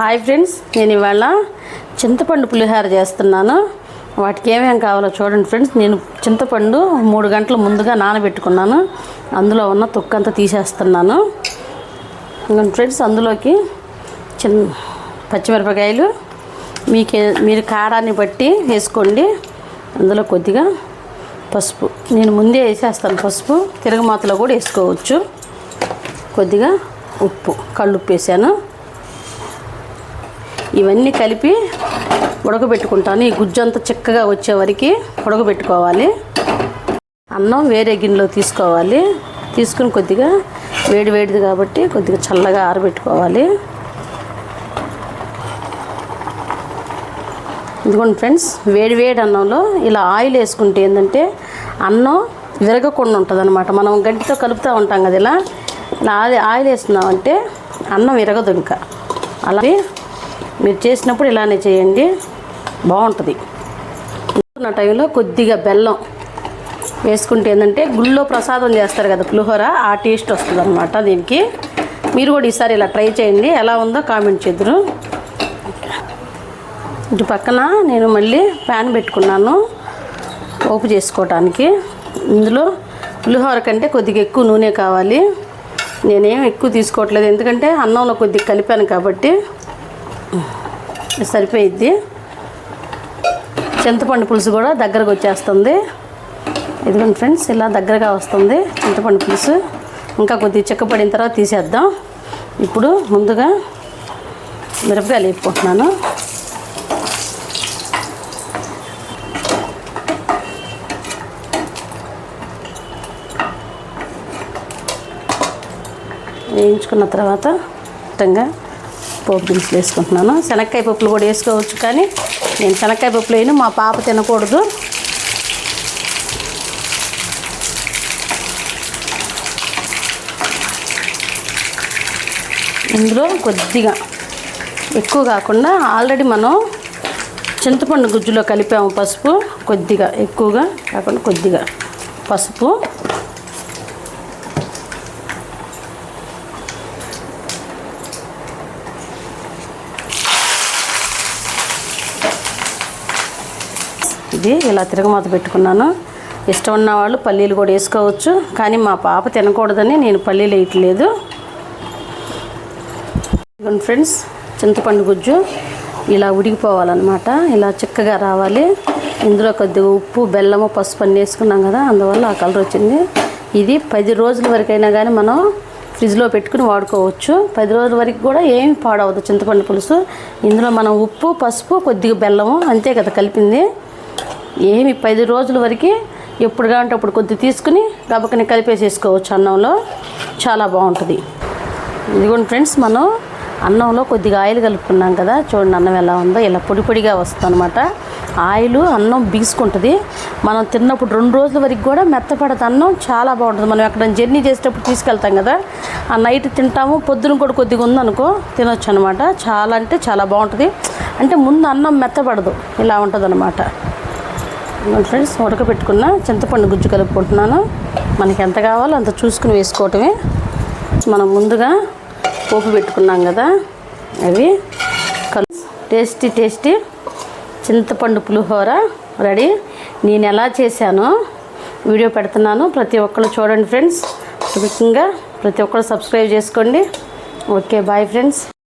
Hi friends నేను ఇవాళ చింతపండు పులిహోర చేస్తున్నాను. వాటికి ఏమేమి కావాలో చూడండి ఫ్రెండ్స్. నేను చింతపండు మూడు గంటల ముందుగా నానబెట్టుకున్నాను. అందులో ఉన్న తొక్కంతా తీసేస్తున్నాను. ఫ్రెండ్స్ అందులోకి చిన్న పచ్చిమిరపకాయలు మీకే మీరు కారాన్ని బట్టి వేసుకోండి. అందులో కొద్దిగా పసుపు. నేను ముందే వేసేస్తాను పసుపు. తిరగమాతలో కూడా వేసుకోవచ్చు. కొద్దిగా ఉప్పు కళ్ళుప్పు వేసాను. ఇవన్నీ కలిపి ఉడకబెట్టుకుంటాను. ఈ గుజ్జు అంతా చిక్కగా వచ్చే వరకు ఉడకబెట్టుకోవాలి. అన్నం వేరే గిన్నెలో తీసుకోవాలి. తీసుకుని కొద్దిగా వేడి వేడిది కాబట్టి కొద్దిగా చల్లగా ఆరబెట్టుకోవాలి. ఇదిగోండి ఫ్రెండ్స్ వేడి వేడి అన్నంలో ఇలా ఆయిల్ వేసుకుంటే ఏంటంటే అన్నం విరగకుండా ఉంటుంది అనమాట మనం గంటితో కలుపుతూ ఉంటాం కదా ఇలా. ఇలా ఆయిల్ ఆయిల్ వేస్తున్నామంటే అన్నం విరగదు ఇంకా. అలాగే మీరు చేసినప్పుడు ఇలానే చేయండి. బాగుంటుంది. ఉన్న టైంలో కొద్దిగా బెల్లం వేసుకుంటే ఏంటంటే గుళ్ళో ప్రసాదం చేస్తారు కదా పులిహోర ఆ టేస్ట్ వస్తుంది అనమాట దీనికి. మీరు కూడా ఈసారి ఇలా ట్రై చేయండి. ఎలా ఉందో కామెంట్ చేద్దరు. ఇటు పక్కన నేను మళ్ళీ ప్యాన్ పెట్టుకున్నాను ఓపు చేసుకోవటానికి. ఇందులో పులిహోర కంటే కొద్దిగా ఎక్కువ నూనె కావాలి. నేనేం ఎక్కువ తీసుకోవట్లేదు. ఎందుకంటే అన్నంలో కొద్దిగా కలిపాను కాబట్టి సరిపోయిద్ది. చింతపండు పులుసు కూడా దగ్గరకు వచ్చేస్తుంది. ఇదిగోండి ఫ్రెండ్స్ ఇలా దగ్గరగా వస్తుంది చింతపండు పులుసు. ఇంకా కొద్దిగా చిక్కపడిన తర్వాత తీసేద్దాం. ఇప్పుడు ముందుగా మిరపకాయలు వేపుకుంటున్నాను. వేయించుకున్న తర్వాత మొత్తంగా పోపు దినుసులు వేసుకుంటున్నాను. శనక్కాయ పప్పులు కూడా వేసుకోవచ్చు కానీ నేను శనక్కాయ పప్పులు వేయను మా పాప తినకూడదు. ఇందులో కొద్దిగా ఎక్కువ కాకుండా ఆల్రెడీ మనం చింతపండు గుజ్జులో కలిపాము పసుపు కొద్దిగా ఎక్కువగా కాకుండా కొద్దిగా పసుపు. ఇది ఇలా తిరగమాత పెట్టుకున్నాను. ఇష్టం ఉన్న వాళ్ళు పల్లీలు కూడా వేసుకోవచ్చు. కానీ మా పాప తినకూడదని నేను పల్లీలు వేయట్లేదు. ఫ్రెండ్స్ చింతపండు గుజ్జు ఇలా ఉడికిపోవాలన్నమాట. ఇలా చిక్కగా రావాలి. ఇందులో కొద్దిగా ఉప్పు బెల్లము పసుపు అన్నీ వేసుకున్నాం కదా అందువల్ల ఆ కలర్ వచ్చింది. ఇది పది రోజుల వరకైనా కానీ మనం ఫ్రిడ్జ్లో పెట్టుకుని వాడుకోవచ్చు. పది రోజుల వరకు కూడా ఏమి పాడవద్దు చింతపండు పులుసు. ఇందులో మనం ఉప్పు పసుపు కొద్దిగా బెల్లము అంతే కదా కలిపింది. ఏమి పది రోజుల వరకు ఎప్పుడు కావాలంటే అప్పుడు కొద్ది తీసుకుని గబకని కలిపేసేసుకోవచ్చు అన్నంలో. చాలా బాగుంటుంది. ఇదిగోండి ఫ్రెండ్స్ మనం అన్నంలో కొద్దిగా ఆయిల్ కలుపుకున్నాం కదా. చూడండి అన్నం ఎలా ఉందో ఇలా పొడి పొడిగా వస్తుంది అనమాట ఆయిల్ అన్నం బిగుసుకుంటుంది. మనం తిన్నప్పుడు రెండు రోజుల వరకు కూడా మెత్తపడత అన్నం చాలా బాగుంటుంది. మనం ఎక్కడ జర్నీ చేసేటప్పుడు తీసుకెళ్తాం కదా. ఆ నైట్ తింటాము పొద్దున కూడా కొద్దిగా ఉందనుకో తినొచ్చు అనమాట చాలా అంటే చాలా బాగుంటుంది. అంటే ముందు అన్నం మెత్తపడదు. ఇలా ఉంటుంది అనమాట ఫ్రెండ్స్ ఉడకబెట్టుకున్న చింతపండు గుజ్జు కలుపుకుంటున్నాను. మనకి ఎంత కావాలో అంత చూసుకుని వేసుకోవటమే. మనం ముందుగా పోపు పెట్టుకున్నాం కదా అవి కలు టేస్టీ టేస్టీ చింతపండు పులిహోర రెడీ. నేను ఎలా చేశానో వీడియో పెడుతున్నాను. ప్రతి ఒక్కరు చూడండి ఫ్రెండ్స్. ముఖ్యంగా ప్రతి ఒక్కరు సబ్స్క్రైబ్ చేసుకోండి. Okay bye friends.